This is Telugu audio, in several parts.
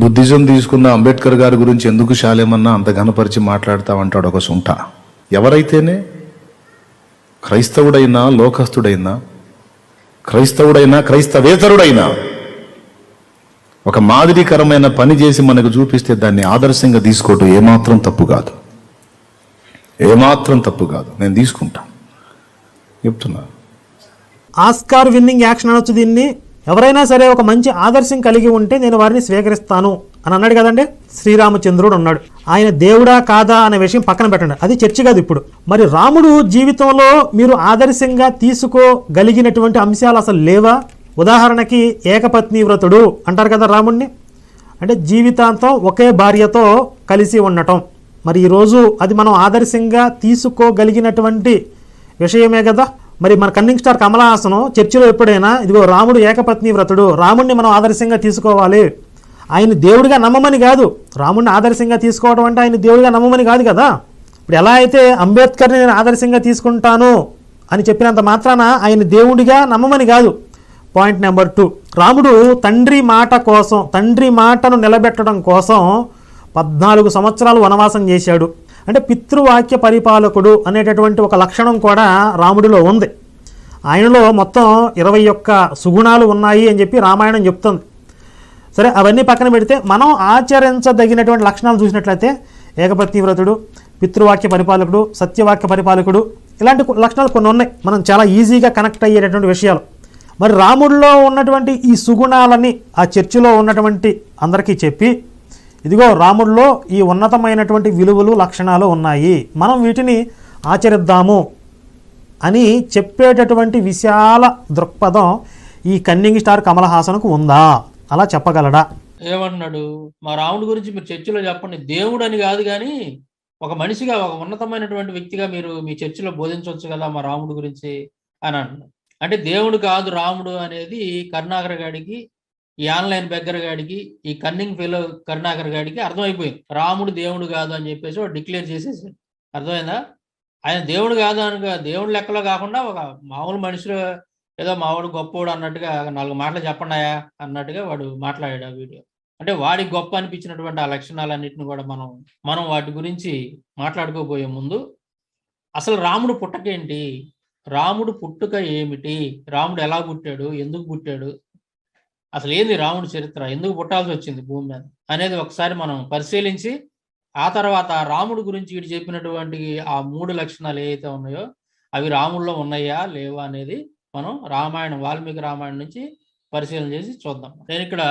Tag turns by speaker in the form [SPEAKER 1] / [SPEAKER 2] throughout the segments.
[SPEAKER 1] బుద్ధిజం తీసుకున్న అంబేద్కర్ గారి గురించి ఎందుకు శాలేమన్నా అంత ఘనపరిచి మాట్లాడతామంటాడు ఒక సుంట. ఎవరైతేనే? క్రైస్తవుడైనా లోకస్తుడైనా క్రైస్తవుడైనా క్రైస్తవేతరుడైనా ఒక మాదిరికరమైన పని చేసి మనకు చూపిస్తే దాన్ని ఆదర్శంగా తీసుకోవటం ఏమాత్రం తప్పు కాదు. ఏమాత్రం తప్పు కాదు. నేను తీసుకుంటా. చెప్తున్నా.
[SPEAKER 2] ఆస్కార్ విన్నింగ్ యాక్షన్ అనొచ్చు దీన్ని. ఎవరైనా సరే ఒక మంచి ఆదర్శం కలిగి ఉంటే నేను వారిని స్వీకరిస్తాను అని అన్నాడు కదండి? శ్రీరామచంద్రుడు అన్నాడు ఆయన దేవుడా కాదా అనే విషయం పక్కన పెట్టండి. అది చర్చ కాదు ఇప్పుడు. మరి రాముడు జీవితంలో మీరు ఆదర్శంగా తీసుకోగలిగినటువంటి అంశాలు అసలు లేవా? ఉదాహరణకి ఏకపత్ని వ్రతుడు అంటారు కదా రాముడిని అంటే జీవితాంతం ఒకే భార్యతో కలిసి ఉండటం. మరి ఈరోజు అది మనం ఆదర్శంగా తీసుకోగలిగినటువంటి విషయమే కదా? మరి మన కన్నింగ్ స్టార్ కమలహాసనం చర్చిలో ఎప్పుడైనా ఇదిగో రాముడు ఏకపత్ని వ్రతుడు రాముడిని మనం ఆదర్శంగా తీసుకోవాలి. ఆయన దేవుడిగా నమ్మమని కాదు. రాముడిని ఆదర్శంగా తీసుకోవడం అంటే ఆయన దేవుడిగా నమ్మమని కాదు కదా. ఇప్పుడు ఎలా అయితే అంబేద్కర్ని నేను ఆదర్శంగా తీసుకుంటాను అని చెప్పినంత మాత్రాన ఆయన దేవుడిగా నమ్మమని కాదు. Point number two. రాముడు తండ్రి మాట కోసం తండ్రి మాటను నిలబెట్టడం కోసం పద్నాలుగు సంవత్సరాలు వనవాసం చేశాడు. అంటే పితృవాక్య పరిపాలకుడు అనేటటువంటి ఒక లక్షణం కూడా రాముడిలో ఉంది. ఆయనలో మొత్తం ఇరవై ఒక్క సుగుణాలు ఉన్నాయి అని చెప్పి రామాయణం చెప్తుంది. సరే అవన్నీ పక్కన పెడితే మనం ఆచరించదగినటువంటి లక్షణాలు చూసినట్లయితే ఏకపతివ్రతుడు పితృవాక్య పరిపాలకుడు సత్యవాక్య పరిపాలకుడు ఇలాంటి లక్షణాలు కొన్ని ఉన్నాయి. మనం చాలా ఈజీగా కనెక్ట్ అయ్యేటటువంటి విషయాలు. మరి రాముడిలో ఉన్నటువంటి ఈ సుగుణాలని ఆ చర్చిలో ఉన్నటువంటి అందరికీ చెప్పి ఇదిగో రాముడిలో ఈ ఉన్నతమైనటువంటి విలువలు లక్షణాలు ఉన్నాయి. మనం వీటిని ఆచరిద్దాము అని చెప్పేటటువంటి విశాల దృక్పథం ఈ కన్నింగ్ స్టార్ కమల్ హాసన్కు ఉందా? అలా చెప్పగలడా?
[SPEAKER 3] ఏమన్నాడు? మా రాముడి గురించి మీరు చర్చిలో చెప్పండి. దేవుడు అని కాదు కానీ ఒక మనిషిగా ఒక ఉన్నతమైనటువంటి వ్యక్తిగా మీరు మీ చర్చిలో బోధించవచ్చు కదా మా రాముడి గురించి అని అన్నాడు. అంటే దేవుడు కాదు రాముడు అనేది కరుణాకర్ గాడికి ఈ ఆన్లైన్ బెగ్గర గాడికి ఈ కన్నింగ్ ఫెలో కరుణాకర్ గాడికి అర్థమైపోయింది. రాముడు దేవుడు కాదు అని చెప్పేసి వాడు డిక్లేర్ చేసేసాడు. అర్థమైందా? ఆయన దేవుడు కాదు అని దేవుడు లెక్కలో కాకుండా ఒక మామూలు మనుషులు ఏదో మావాడు గొప్పవాడు అన్నట్టుగా నాలుగు మాటలు చెప్పండాయా అన్నట్టుగా వాడు మాట్లాడాడు ఆ వీడియో. అంటే వాడికి గొప్ప అనిపించినటువంటి ఆ లక్షణాలన్నింటిని కూడా మనం మనం వాటి గురించి మాట్లాడుకోబోయే ముందు అసలు రాముడు పుట్టకేంటి? రాముడు పుట్టుక ఏమిటి? రాముడు ఎలా పుట్టాడు? ఎందుకు పుట్టాడు? అసలు ఏంది రాముడి చరిత్ర? ఎందుకు పుట్టాల్సి వచ్చింది భూమి మీద? అనేది ఒకసారి మనం పరిశీలించి ఆ తర్వాత రాముడు గురించి వీడు చెప్పినటువంటి ఆ మూడు లక్షణాలు ఏవైతే ఉన్నాయో అవి రాముల్లో ఉన్నాయా లేవా అనేది మనం రామాయణం వాల్మీకి రామాయణం నుంచి పరిశీలన చేసి చూద్దాం. నేను ఇక్కడ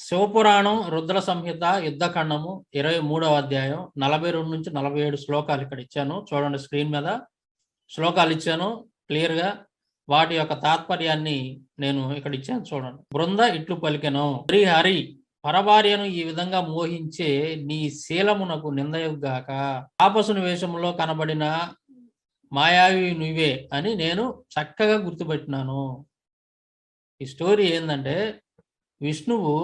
[SPEAKER 3] శివపురాణం రుద్ర సంహిత యుద్ధఖండము ఇరవై మూడవ అధ్యాయం నలభై రెండు నుంచి నలభై ఏడు శ్లోకాలు ఇక్కడ ఇచ్చాను. చూడండి స్క్రీన్ మీద. శ్లోకాలు ఇచ్చాను క్లియర్గా. వాటి యొక్క తాత్పర్యాన్ని నేను ఇక్కడ ఇచ్చాను చూడండి. బృంద ఇట్లు పలికెను హరి హరి పరభార్యను ఈ విధంగా మోహించే నీ శీలమునకు నిందయుగాక తాపసుని వేషంలో కనబడిన మాయావి నువ్వే అని నేను చక్కగా గుర్తుపెట్టినాను. ఈ స్టోరీ ఏంటంటే విష్ణువు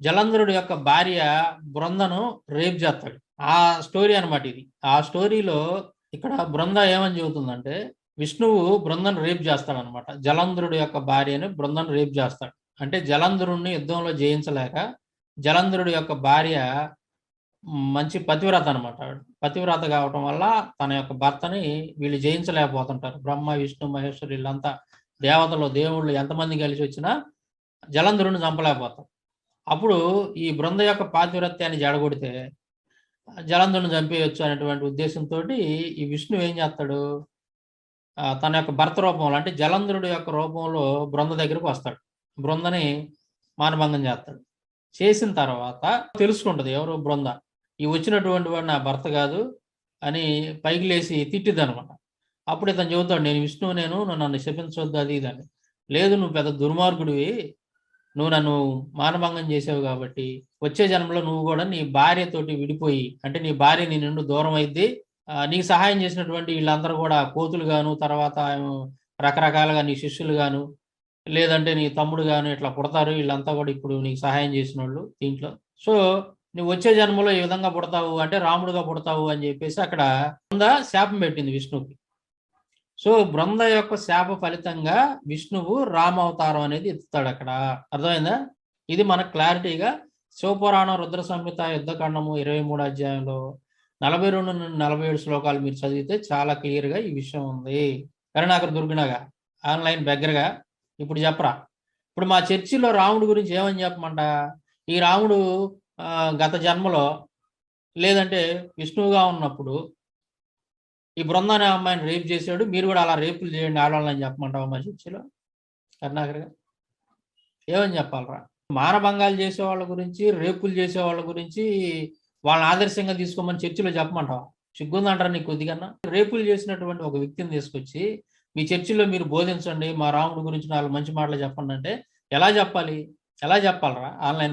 [SPEAKER 3] జలంధరుడు యొక్క భార్య బృందను రేప్ చేస్తాడు. ఆ స్టోరీ అనమాట ఇది. ఆ స్టోరీలో ఇక్కడ బృంద ఏమని చెబుతుందంటే విష్ణువు బృందను రేప్ చేస్తాడనమాట. జలంధరుడు యొక్క భార్యని బృందను రేప్ చేస్తాడు. అంటే జలంధరుణ్ణి యుద్ధంలో జయించలేక జలంధరుడి యొక్క భార్య మంచి పతివ్రత అనమాట. పతివ్రత కావటం వల్ల తన యొక్క భర్తని వీళ్ళు జయించలేకపోతుంటారు. బ్రహ్మ విష్ణు మహేశ్వరు వీళ్ళంతా దేవతలు దేవుళ్ళు ఎంతమంది కలిసి వచ్చినా జలంధరుని చంపలేకపోతారు. అప్పుడు ఈ బృంద యొక్క పాతివ్రత్యాన్ని జడగొడితే జలంధరుని చంపేయచ్చు అనేటువంటి ఉద్దేశంతో ఈ విష్ణు ఏం చేస్తాడు? తన యొక్క భర్త రూపంలో అంటే జలంధరుడి యొక్క రూపంలో బృంద దగ్గరకు వస్తాడు. బృందని మానభంగం చేస్తాడు. చేసిన తర్వాత తెలుసుకుంటది ఎవరు బృంద? ఈ వచ్చినటువంటి వాడు నా భర్త కాదు అని పైకి లేచి తిట్టిద్ది అనమాట అప్పుడు ఇతను చెబుతాడు నేను విష్ణువు నేను నువ్వు నన్ను శపించవద్దు అది ఇది లేదు నువ్వు పెద్ద దుర్మార్గుడివి నువ్వు నన్ను మానభంగం చేసావు కాబట్టి వచ్చే జన్మలో నువ్వు కూడా నీ భార్యతోటి విడిపోయి అంటే నీ భార్య నీ నుండి దూరం అయింది నీకు సహాయం చేసినటువంటి వీళ్ళందరూ కూడా కోతులు గాను తర్వాత రకరకాలుగా నీ శిష్యులు గాను లేదంటే నీ తమ్ముడు గాను ఇట్లా పుడతారు. వీళ్ళంతా కూడా ఇప్పుడు నీకు సహాయం చేసిన వాళ్ళు దీంట్లో. సో నువ్వు వచ్చే జన్మలో ఈ విధంగా పుడతావు అంటే రాముడుగా పుడతావు అని చెప్పేసి అక్కడ బృంద శాపం పెట్టింది విష్ణువుకి. సో బృంద యొక్క శాప ఫలితంగా విష్ణువు రామ అవతారం అనేది ఎత్తుతాడు అక్కడ. అర్థమైందా? ఇది మనకు క్లారిటీగా శివపురాణం రుద్ర సంహిత యుద్ధకాండము ఇరవై మూడు అధ్యాయంలో నలభై రెండు నుండి నలభై ఏడు శ్లోకాలు మీరు చదివితే చాలా క్లియర్గా ఈ విషయం ఉంది. కరుణాకర్ దుర్గుణగా ఆన్లైన్ దగ్గరగా ఇప్పుడు చెప్పరా? ఇప్పుడు మా చర్చిలో రాముడు గురించి ఏమని చెప్పమంట? ఈ రాముడు గత జన్మలో లేదంటే విష్ణువుగా ఉన్నప్పుడు ఈ బృందాన్ని అమ్మాయిని రేప్ చేశాడు. మీరు కూడా అలా రేపులు చేయండి ఆడవాళ్ళని చెప్పమంటావా మా చర్చిలో? కరుణాకర్గా ఏమని చెప్పాలరా? మానభంగాలు చేసే వాళ్ళ గురించి రేపులు చేసే వాళ్ళ గురించి వాళ్ళని ఆదర్శంగా తీసుకోమని చర్చిలో చెప్పమంటావా? సిగ్గుందంటారా నీకు కొద్దిగా రేపులు చేసినటువంటి ఒక వ్యక్తిని తీసుకొచ్చి మీ చర్చిలో మీరు బోధించండి మా రాముడి గురించి నాలుగు మంచి మాటలు చెప్పండి అంటే ఎలా చెప్పాలి? ఎలా చెప్పాలరా? ఆన్లైన్